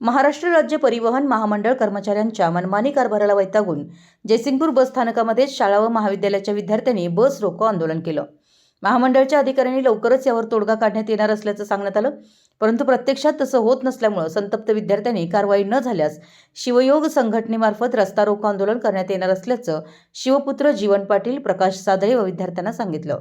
महाराष्ट्र राज्य परिवहन महामंडळ कर्मचाऱ्यांच्या मनमानी कारभाराला वैतागून जयसिंगपूर बस स्थानकामध्ये शाळा व महाविद्यालयाच्या विद्यार्थ्यांनी बस रोको आंदोलन केलं. महामंडळाच्या अधिकाऱ्यांनी लवकरच यावर तोडगा काढण्यात येणार असल्याचं सांगण्यात आलं. परंतु प्रत्यक्षात तसं होत नसल्यामुळं संतप्त विद्यार्थ्यांनी कारवाई न झाल्यास शिवयोग संघटनेमार्फत रस्ता रोको आंदोलन करण्यात येणार असल्याचं शिवपुत्र जीवन पाटील प्रकाश सादळे व विद्यार्थ्यांना सांगितलं.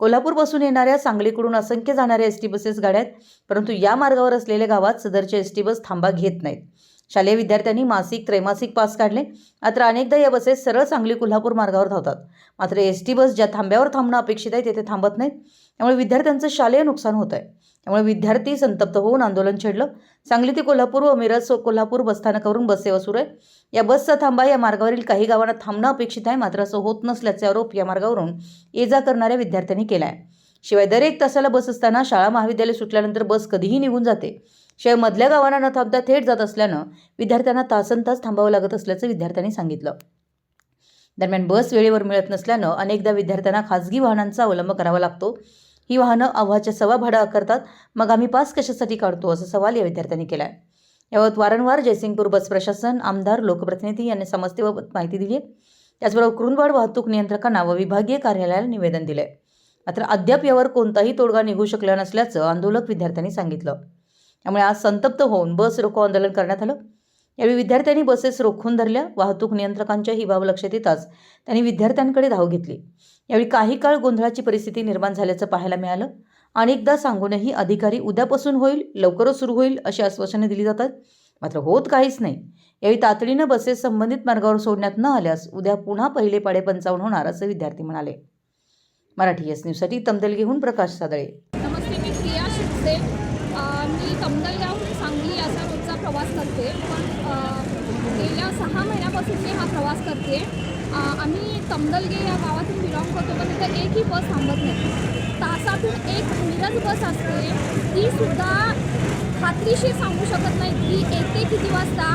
कोल्हापूरपासून येणाऱ्या सांगलीकडून असंख्य जाणाऱ्या एस टी बसेस गाड्या आहेत परंतु या मार्गावर असलेल्या गावात सदरच्या एस टी बस थांबा घेत नाहीत. शालेय विद्यार्थ्यांनी मासिक त्रैमासिक पास काढले. मात्र अनेकदा या बसेस सरळ सांगली कोल्हापूर मार्गावर धावतात. मात्र एस टी बस ज्या थांब्यावर थांबणं अपेक्षित आहे तेथे थांबत नाहीत. त्यामुळे विद्यार्थ्यांचं शालेय नुकसान होत आहे. त्यामुळे विद्यार्थी संतप्त होऊन आंदोलन छेडलं. सांगली ते कोल्हापूर व मिरज कोल्हापूर बसस्थानकावरून बस सेवा सुरू आहे. या बसचा थांबा या मार्गावरील काही गावांना थांबणं अपेक्षित आहे. मात्र असं होत नसल्याचे आरोप या मार्गावरून ये जा करणाऱ्या विद्यार्थ्यांनी केला आहे शिवाय दर एक तासाला बस असताना शाळा महाविद्यालय सुटल्यानंतर बस कधीही निघून जाते. शिवाय मधल्या गावांना न थांबता थेट जात असल्यानं विद्यार्थ्यांना तासन तास थांबावं लागत असल्याचं विद्यार्थ्यांनी सांगितलं. दरम्यान बस वेळेवर मिळत नसल्यानं अनेकदा विद्यार्थ्यांना खाजगी वाहनांचा अवलंब करावा लागतो. ही वाहनं अव्हाच्या सव्वा भाडं आकारतात. मग आम्ही पास कशासाठी काढतो असा सवाल या विद्यार्थ्यांनी केला आहे याबाबत वारंवार जयसिंगपूर बस प्रशासन आमदार लोकप्रतिनिधी यांनी समस्येबाबत माहिती दिली आहे. त्याचबरोबर कुरुंदवाड वाहतूक नियंत्रकांना व विभागीय कार्यालयाला निवेदन दिले मात्र अद्याप यावर कोणताही तोडगा निघू शकला नसल्याचं आंदोलक विद्यार्थ्यांनी सांगितलं. त्यामुळे आज संतप्त होऊन बस रोको आंदोलन करण्यात आलं. यावेळी विद्यार्थ्यांनी बसेस रोखून धरल्या. वाहतूक नियंत्रकांच्या ही बाब लक्षात येताच त्यांनी विद्यार्थ्यांकडे धाव घेतली. यावेळी काही काळ गोंधळाची परिस्थिती निर्माण झाल्याचं पाहायला मिळालं. अनेकदा सांगूनही अधिकारी उद्यापासून होईल लवकरच सुरू होईल अशी आश्वासने दिली जातात. मात्र होत काहीच नाही. यावेळी तातडीनं बसेस संबंधित मार्गावर सोडण्यात न आल्यास उद्या पुन्हा पहिले पाडे पंचावन्न होणार असं विद्यार्थी म्हणाले. मराठी एस न्यूजसाठी तमदलगीहून प्रकाश सादळे. मी सांगली असा रोजचा प्रवास करते. पण गेल्या सहा महिन्यापासून मी हा प्रवास करते. आम्ही कमदलगे या गावातून बिलॉंग करतो पण तिथे एकही बस थांबत नाही. तासातून एक मिरज बस असते. ती सुद्धा खात्रीशीर सांगू शकत नाही. की येते किती वाजता?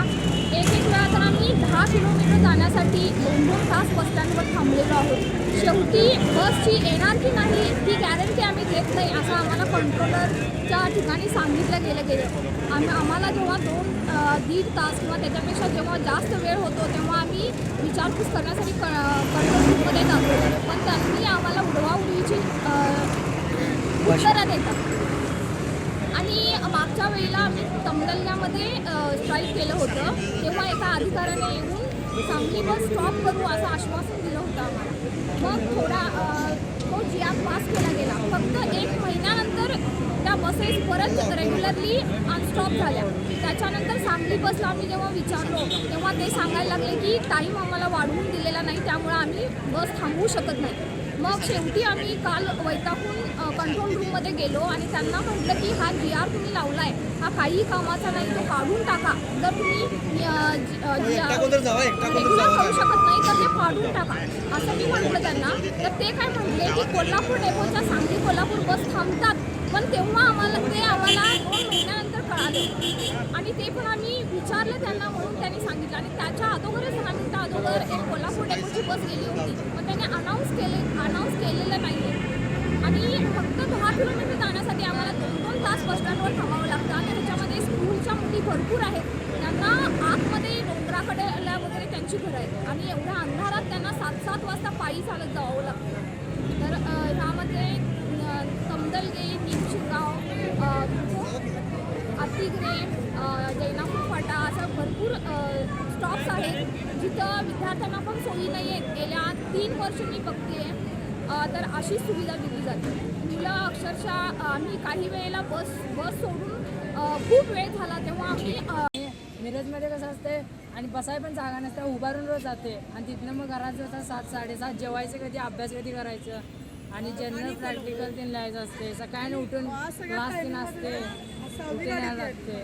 एक एक वेळा तर आम्ही दहा किलोमीटर जाण्यासाठी दोन दोन तास बसस्टँडवर थांबलेलो आहोत. शेवटी बसची येणार की नाही येत नाही असं आम्हाला कंट्रोलरच्या ठिकाणी सांगितलं गेलं गेलं. आम्ही आम्हाला जेव्हा दोन दीड तास किंवा त्याच्यापेक्षा जेव्हा जास्त वेळ होतो तेव्हा आम्ही विचारपूस करण्यासाठी क कंट्रोलमध्ये जातो पण त्यांनी आम्हाला उडवाउडवीची उत्तरं देतात. आणि मागच्या वेळेला आम्ही तमदल्यामध्ये स्ट्राईक केलं होतं. तेव्हा एका अधिकाऱ्याने येऊन सांगली बस स्टॉप करू असं आश्वासन दिलं होतं आम्हाला मग थोडा अ, तो जियात पास केला गेला फक्त एक महिन्यानंतर त्या बसेस परत रेग्युलरली अनस्टॉप झाल्या. त्याच्यानंतर सांगली बसला आम्ही जेव्हा विचारलो तेव्हा ते सांगायला लागले की टाईम आम्हाला वाढवून दिलेला नाही त्यामुळे आम्ही बस थांबवू शकत नाही. मग शेवटी आम्ही काल वैतागून कंट्रोल रूममध्ये गेलो आणि त्यांना म्हटलं की हा जी आर तुम्ही लावलाय हा काही कामाचा नाही तो काढून टाका. जर तुम्ही रेग्युलर करू शकत नाही तर ते फाडून टाका. असं मी म्हटलं त्यांना. तर ते काय म्हटले की कोल्हापूर डेपोच्या सांगली कोल्हापूर बस थांबतात. पण तेव्हा आम्हाला ते आम्हाला दोन महिन्यानंतर कळालं. आणि ते पण आम्ही विचारलं त्यांना म्हणून त्यांनी सांगितलं. आणि त्याच्या अगोदरच दहा मिनटं अगोदर एक कोल्हापूर डेपोची बस गेली होती. पण त्यांनी अनाऊन्स केले अनाऊन्स केलेलं नाही आणि फक्त दहा किलोमीटर जाण्यासाठी आम्हाला दोन दोन तास बस स्टँडवर थांबावं लागतं. आणि ह्याच्यामध्ये स्कूलच्या मुली भरपूर आहेत. त्यांना आतमध्ये डोंगराकडे वगैरे त्यांची घरं आहेत. आणि एवढ्या अंधारात त्यांना सात सात वाजता पायी चालत जावं लागतं. विद्यार्थ्यांना पण सोयी नाही आहेत. गेल्या तीन वर्ष मी बघते तर अशी सुविधा दिली जाते. मुलं अक्षरशः आम्ही काही वेळेला बस बस सोडून खूप वेळ झाला तेव्हा आम्ही मिरजमध्ये कसं असते आणि बसाय पण जागा नसते उभारून रोज जाते. आणि तिथनं मग घरात जातात सात साडेसात जेवायचं कधी अभ्यास कधी करायचं? आणि जनरल प्रॅक्टिकल ते लिहायचं असते. सकाळी उठून क्लास तीन असते उठून लागते.